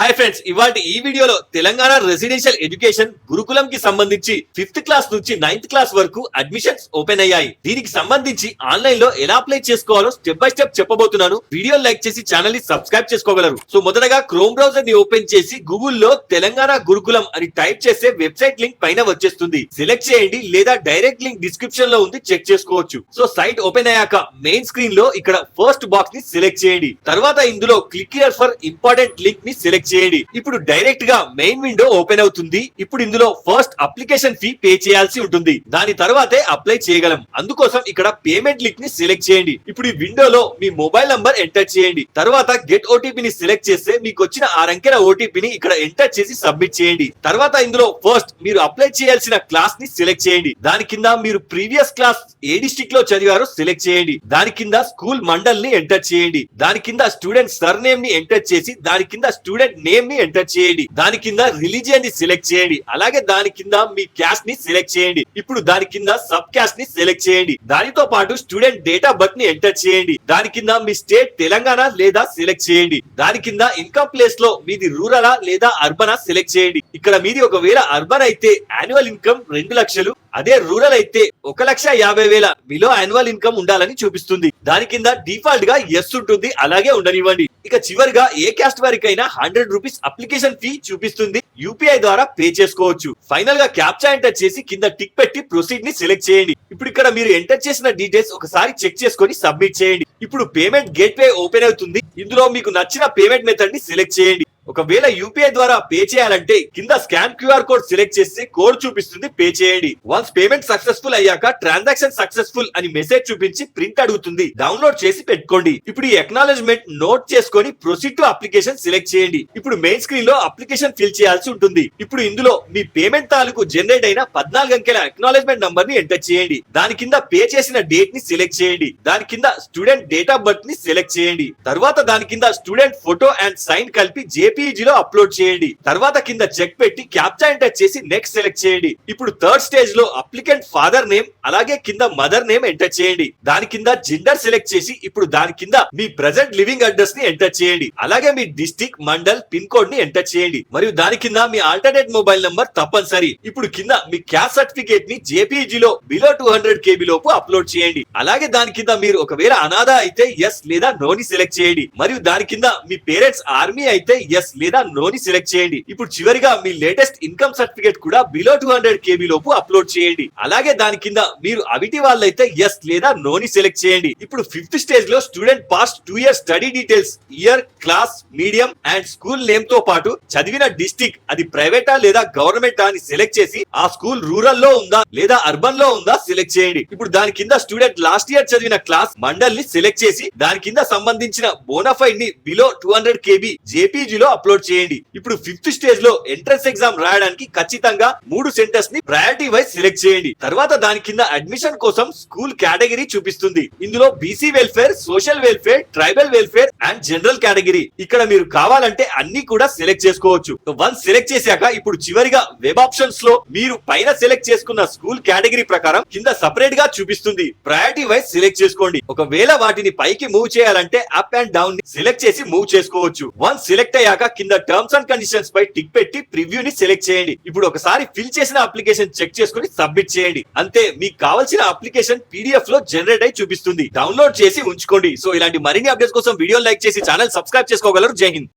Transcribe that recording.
Hi friends ఇవాళ ఈ వీడియోలో తెలంగాణ రెసిడెన్షియల్ ఎడ్యుకేషన్ గురుకులం కి సంబంధించి ఫిఫ్త్ క్లాస్ నుంచి నైన్త్ క్లాస్ వరకు అడ్మిషన్స్ ఓపెన్ అయ్యాయి. దీనికి సంబంధించి ఆన్లైన్లో ఎలా అప్లై చేసుకోవాలో స్టెప్ బై స్టెప్ చెప్పబోతున్నాను. వీడియో లైక్ చేసి ఛానల్ని సబ్స్క్రైబ్ చేసుకోగలరు. సో మొదటగా క్రోమ్ బ్రౌజర్ని ఓపెన్ చేసి గూగుల్లో తెలంగాణ గురుకులం అని టైప్ చేసే వెబ్సైట్ లింక్ పైన వచ్చేస్తుంది. సెలెక్ట్ చేయండి లేదా డైరెక్ట్ లింక్ డిస్క్రిప్షన్లో ఉంది చెక్ చేసుకోవచ్చు. సో సైట్ ఓపెన్ అయ్యాక మెయిన్ స్క్రీన్లో ఇక్కడ ఫస్ట్ బాక్స్ని సెలెక్ట్ చేయండి. తర్వాత ఇందులో క్లిక్ ఫర్ ఇంపార్టెంట్ లింక్ని సెలెక్ట్ చేయండి. ఇప్పుడు డైరెక్ట్గా మెయిన్ విండో ఓపెన్ అవుతుంది. ఇప్పుడు ఇందులో ఫస్ట్ అప్లికేషన్ ఫీ పే చేయాల్సి ఉంటుంది. దాని తర్వాతే అప్లై చేయగలం. అందుకోసం ఇక్కడ పేమెంట్ లింక్ని సెలెక్ట్ చేయండి. ఇప్పుడు ఈ విండోలో మీ మొబైల్ నంబర్ ఎంటర్ చేయండి. తర్వాత గెట్ ఓటీపీ ని సెలెక్ట్ చేస్తే మీకు వచ్చిన ఆ రంకెల ఓటీపీని ఇక్కడ ఎంటర్ చేసి సబ్మిట్ చేయండి. తర్వాత ఇందులో ఫస్ట్ మీరు అప్లై చేయాల్సిన క్లాస్ని సెలెక్ట్ చేయండి. దాని కింద మీరు ప్రీవియస్ క్లాస్ ఏ డిస్ట్రిక్ట్లో చదివారో సెలెక్ట్ చేయండి. దాని కింద స్కూల్ మండల్ని ఎంటర్ చేయండి. దాని కింద స్టూడెంట్ సర్ నేమ్ని ఎంటర్ చేసి దాని కింద స్టూడెంట్ నేమ్ని ఎంటర్ చేయండి. దాని కింద రిలీజియన్ని సెలెక్ట్ చేయండి. అలాగే దాని కింద మీ క్యాస్ట్ని సెలెక్ట్ చేయండి. ఇప్పుడు దాని కింద సబ్ క్యాస్ట్ని సెలెక్ట్ చేయండి. దానితో పాటు స్టూడెంట్ డేట్ ఆఫ్ బర్త్ని ఎంటర్ చేయండి. దాని కింద మీ స్టేట్ తెలంగాణ లేదా సెలెక్ట్ చేయండి. దాని కింద ఇన్కమ్ ప్లేస్లో మీది రూరలా లేదా అర్బనా సెలెక్ట్ చేయండి. ఇక్కడ మీది ఒకవేళ అర్బన్ అయితే యాన్యువల్ ఇన్కమ్ రెండు లక్షలు అదే రూరల్ అయితే ఒక లక్ష యాభై వేల బిలో యాన్యువల్ ఇన్కమ్ ఉండాలని చూపిస్తుంది. దాని కింద డిఫాల్ట్గా ఎస్ ఉంటుంది అలాగే ఉండనివ్వండి. ఇక చివరిగా ఏ క్యాస్ట్ వారికైనా హండ్రెడ్ రూపీస్ అప్లికేషన్ ఫీ చూపిస్తుంది. యూపీఐ ద్వారా పే చేసుకోవచ్చు. ఫైనల్గా క్యాప్చా ఎంటర్ చేసి కింద టిక్ పెట్టి ప్రొసీడ్ని సెలెక్ట్ చేయండి. ఇప్పుడు ఇక్కడ మీరు ఎంటర్ చేసిన డీటెయిల్స్ ఒకసారి చెక్ చేసుకొని సబ్మిట్ చేయండి. ఇప్పుడు పేమెంట్ గేట్వే ఓపెన్ అవుతుంది. ఇందులో మీకు నచ్చిన పేమెంట్ మెథడ్ని సెలెక్ట్ చేయండి. ఒకవేళ యూపీఐ ద్వారా పే చేయాలంటే కింద స్కాన్ క్యూఆర్ కోడ్ సెలెక్ట్ చేసి కోడ్ చూపిస్తుంది పే చేయండి. వన్స్ పేమెంట్ సక్సెస్ఫుల్ అయ్యాక ట్రాన్సాక్షన్ సక్సెస్ఫుల్ అని మెసేజ్ చూపించి ప్రింట్ అడుగుతుంది. డౌన్లోడ్ చేసి పెట్టుకోండి. ఇప్పుడు ఈ ఎక్నాలజ్మెంట్ నోట్ చేసుకొని ప్రొసీడ్ టు అప్లికేషన్ సెలెక్ట్ చేయండి. ఇప్పుడు మెయిన్ స్క్రీన్లో అప్లికేషన్ ఫిల్ చేయాల్సి ఉంటుంది. ఇప్పుడు ఇందులో మీ పేమెంట్ తాలూకు జనరేట్ అయిన పద్నాలుగు అంకెల ఎక్నాలజ్మెంట్ నంబర్ని ఎంటర్ చేయండి. దాని కింద పే చేసిన డేట్ని సెలెక్ట్ చేయండి. దాని కింద స్టూడెంట్ డేట్ ఆఫ్ బర్త్ని సెలెక్ట్ చేయండి. తర్వాత దాని కింద స్టూడెంట్ ఫోటో అండ్ సైన్ కలిపి జేపీ లో అప్లోడ్ చేయండి. తర్వాత కింద చెక్ పెట్టి క్యాప్చా ఎంటర్ చేసి నెక్స్ట్ సెలెక్ట్ చేయండి. ఇప్పుడు థర్డ్ స్టేజ్లో అప్లికెంట్ ఫాదర్ నేమ్ అలాగే కింద మదర్ నేమ్ ఎంటర్ చేయండి. దాని కింద జెండర్ సెలెక్ట్ చేసి ఇప్పుడు దాని కింద మీ ప్రెసెంట్ లివింగ్ అడ్రస్ని ఎంటర్ చేయండి. అలాగే మీ డిస్టిక్ మండల్ పిన్ కోడ్ని ఎంటర్ చేయండి. మరియు దాని కింద మీ ఆల్టర్నేట్ మొబైల్ నంబర్ తప్పనిసరి. ఇప్పుడు కింద మీ క్యాస్ట్ సర్టిఫికేట్ని జేపీజీ లో బిలో టూ హండ్రెడ్ కేబీ లోపు అప్లోడ్ చేయండి. అలాగే దాని కింద మీరు ఒకవేళ అనాథ అయితే ఎస్ లేదా నోని సెలెక్ట్ చేయండి. మరియు దాని కింద మీ పేరెంట్స్ ఆర్మీ అయితే ఎస్ లేదా నోని సెలెక్ట్ చేయండి. ఇప్పుడు చివరిగా మీ లేటెస్ట్ ఇన్కమ్ సర్టిఫికేట్ కూడా బిలో టూ హండ్రెడ్ కేబీ లోపు అప్లోడ్ చేయండి. అలాగే దాని కింద మీరు అవిటి వాళ్ళైతే ఎస్ లేదా నోని సెలెక్ట్ చేయండి. ఇప్పుడు ఫిఫ్త్ స్టేజ్లో student past two year study details year class medium and school నేమ్తో పాటు చదివిన డిస్టిక్ అది ప్రైవేటా లేదా గవర్నమెంట్ అని సెలెక్ట్ చేసి ఆ స్కూల్ రూరల్లో ఉందా లేదా అర్బన్లో ఉందా సెలెక్ట్ చేయండి. ఇప్పుడు దాని కింద స్టూడెంట్ లాస్ట్ ఇయర్ చదివిన క్లాస్ మండల్ని సెలెక్ట్ చేసి దాని కింద సంబంధించిన బోనఫైడ్ని below two hundred KB JPG లో అప్లోడ్ చేయండి. ఇప్పుడు ఫిఫ్త్ స్టేజ్లో ఎంట్రన్స్ ఎగ్జామ్ రాయడానికి ఖచ్చితంగా మూడు సెంటర్స్ని ప్రయారిటీ వైజ్ సెలెక్ట్ చేయండి. తర్వాత దాని కింద అడ్మిషన్ కోసం స్కూల్ కేటగిరీ చూపిస్తుంది. ఇందులో BC welfare social welfare tribal welfare and general category ఇక్కడ మీరు కావాలంటే అన్ని కూడా సెలెక్ట్ చేసుకోవచ్చు. వన్ సెలెక్ట్ చేశాక ఇప్పుడు చివరిగా వెబ్ ఆప్షన్స్లో మీరు పైన సెలెక్ట్ చేసుకున్న స్కూల్ కేటగిరీ ప్రకారం కింద సపరేట్గా చూపిస్తుంది. ప్రయారిటీ వైజ్ సెలెక్ట్ చేసుకోండి. ఒకవేళ వాటిని పైకి మూవ్ చేయాలంటే అప్ అండ్ డౌన్ని సెలెక్ట్ చేసి మూవ్ చేసుకోవచ్చు. వన్ సెలెక్ట్ అయ్యాక కింద టర్మ్స్ అండ్ కండిషన్స్ పై టిక్ పెట్టి ప్రివ్యూ ని సెలెక్ట్ చేయండి. ఇప్పుడు ఒకసారి ఫిల్ చేసిన అప్లికేషన్ చెక్ చేసుకుని సబ్మిట్ చేయండి. అంతే మీకు కావాల్సిన అప్లికేషన్ పీడిఎఫ్లో జనరేట్ అయి చూపిస్తుంది. డౌన్లోడ్ చేసి ఉంచుకోండి. సో ఇలాంటి మరిన్ని అప్డేట్స్ కోసం వీడియో లైక్ చేసి ఛానల్ సబ్స్క్రైబ్ చేసుకోగలరు. జై హింద్.